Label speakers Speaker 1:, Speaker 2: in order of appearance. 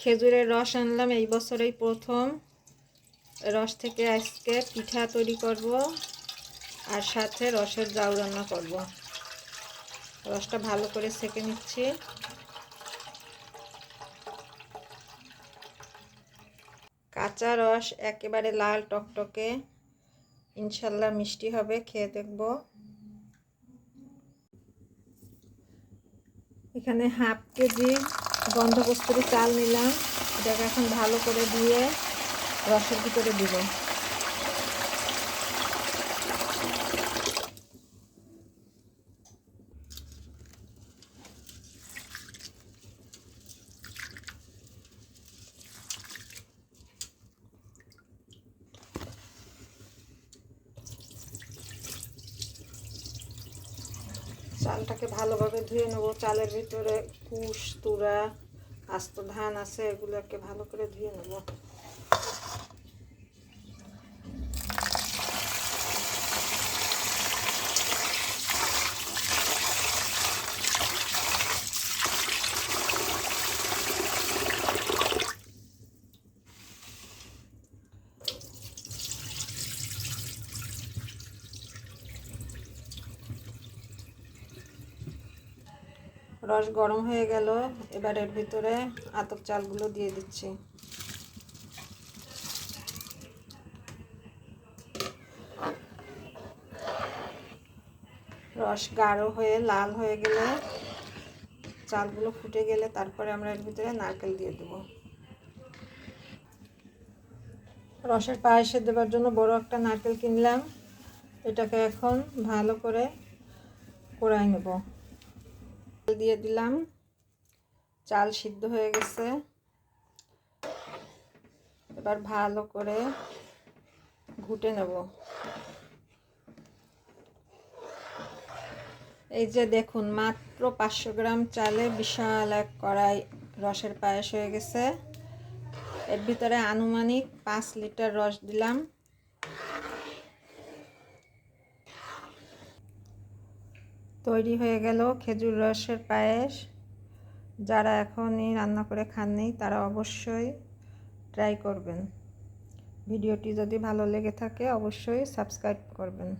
Speaker 1: খেজুরের রস আনলাম, এই বছরেই প্রথম। রস থেকে আজকে পিঠা তৈরি করব আর সাথে রসের জাউ রান্না করব। রসটা ভালো করে সেকে নিচ্ছি। কাঁচা রস একেবারে লাল টকটকে। ইনশাল্লাহ মিষ্টি হবে, খেয়ে দেখব। এখানে হাফ কেজি গন্ধকস্তুরি চাল নিলাম। এটাকে এখন ভালো করে দিয়ে রসের ভিতরে দিব। চালটাকে ভালোভাবে ধুয়ে নেব। চালের ভিতরে কুশ, তুরা, আস্ত ধান আছে, এগুলোকে ভালো করে ধুয়ে নেব। রস গরম হয়ে গেল। এবার এর ভিতরে আতপ চালগুলো দিয়ে দিচ্ছি। রস গাঢ় হয়ে, লাল হয়ে গেলে চালগুলো ফুটে গেলে তারপরে আমরা এর ভিতরে নারকেল দিয়ে দেবো। রসের পায়েসে দেওয়ার জন্য বড় একটা নারকেল কিনলাম। এটাকে এখন ভালো করে কোড়াই নেব। দিয়ে দিলাম। চাল সিদ্ধ হয়ে গেছে। এবার ভালো করে ঘুটে নেব। এই যে দেখুন, মাত্র পাঁচশো গ্রাম চালে বিশাল এক কড়াই রসের পায়েস হয়ে গেছে। এর ভিতরে আনুমানিক পাঁচ লিটার রস দিলাম। তৈরি হয়ে গেল খেজুর রসের পায়েস। যারা এখনই রান্না করে খাননি, তারা অবশ্যই ট্রাই করবেন। ভিডিওটি যদি ভালো লেগে থাকে, অবশ্যই সাবস্ক্রাইব করবেন।